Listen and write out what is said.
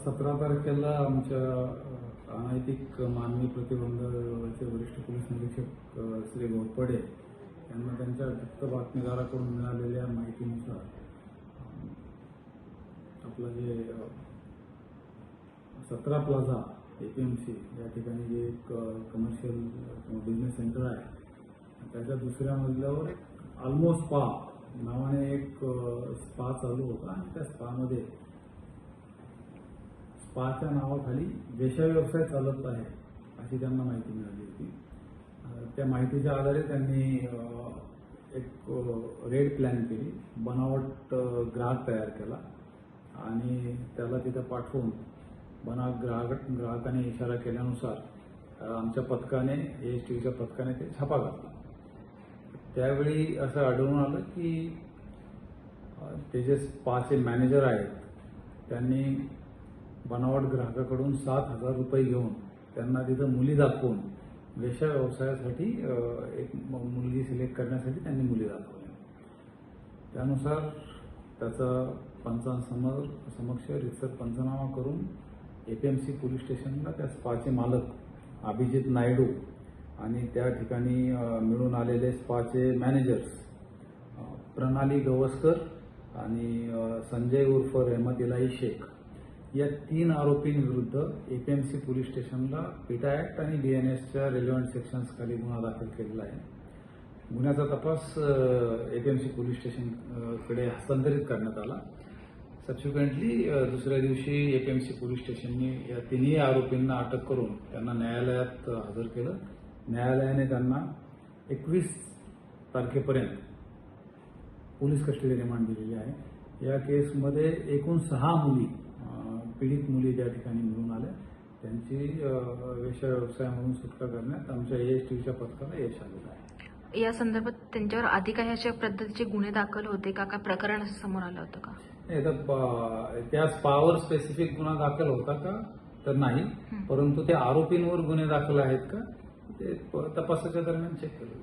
सतरा तारखेला आमच्या अनैतिक मानवी प्रतिबंधाचे वरिष्ठ पोलीस निरीक्षक श्री घोरपडे यांना त्यांच्या गुप्त बातमीदाराकडून मिळालेल्या माहितीनुसार आपलं जे सतरा प्लाझा एपीएमसी या ठिकाणी जे एक कमर्शियल बिझनेस सेंटर आहे त्याच्या दुसऱ्या मजल्यावर ऑलमोस्ट स्पा नावाने एक स्पा चालू होता आणि त्या स्पामध्ये स्पाच्या नावाखाली व्यवसाय चालत आहे अशी त्यांना माहिती मिळाली होती. त्या माहितीच्या आधारे त्यांनी एक रेड प्लॅन केली. बनावट ग्राहक तयार केला आणि त्याला तिथं पाठवून बना ग्राहक ग्राहकाने इशारा केल्यानुसार आमच्या पथकाने एस टीव्हीच्या पथकाने ते छापा घातला. त्यावेळी असं आढळून आलं की ते जे स्पाचे मॅनेजर आहेत त्यांनी बनावट ग्राहकाकडून सात हजार रुपये घेऊन त्यांना तिथं मुली दाखवून वेशा व्यवसायासाठी एक मुलगी सिलेक्ट करण्यासाठी त्यांनी मुली दाखवल्या. त्यानुसार त्याचा पंचांसमोर समक्ष रितसर पंचनामा करून A P M C police स्टेशनला त्या स्पाचे मालक अभिजित नायडू आणि त्या ठिकाणी मिळून आलेले स्पाचे मॅनेजर्स प्रणाली गवस्कर आणि संजय उर्फ रहमत इलाई शेख. या तीन आरोपींविरुद्ध एपीएमसी पोलीस स्टेशनला पिटा ऍक्ट आणि डीएनएसच्या रेलिव्हंट सेक्शन्स खाली गुन्हा दाखल केलेला आहे. गुन्ह्याचा तपास एपीएमसी पोलीस स्टेशनकडे हस्तांतरित करण्यात आला. सबसिक्वेंटली दुसऱ्या दिवशी एपीएमसी पोलीस स्टेशनने या तिन्ही आरोपींना अटक करून त्यांना न्यायालयात हजर केलं. न्यायालयाने त्यांना एकवीस तारखेपर्यंत पोलीस कस्टडी रिमांड दिलेली आहे. या केसमध्ये एकूण सहा मुली पीडित मुली त्या ठिकाणी मिळून आल्या त्यांची अ, वेश्या व्यवसायामधून सुटका करण्यात आमच्या एस टीव्हीच्या पथकाला यश आलेलं आहे. या संदर्भात त्यांच्यावर आधी काही अशा पद्धतीचे गुन्हे दाखल होते का? का प्रकरण असं समोर आलं होतं का? नाही, त्या स्पावर स्पेसिफिक गुन्हा दाखल होता का? तर नाही. परंतु त्या आरोपींवर गुन्हे दाखल आहेत का? ते तपासाच्या दरम्यान चेक केलं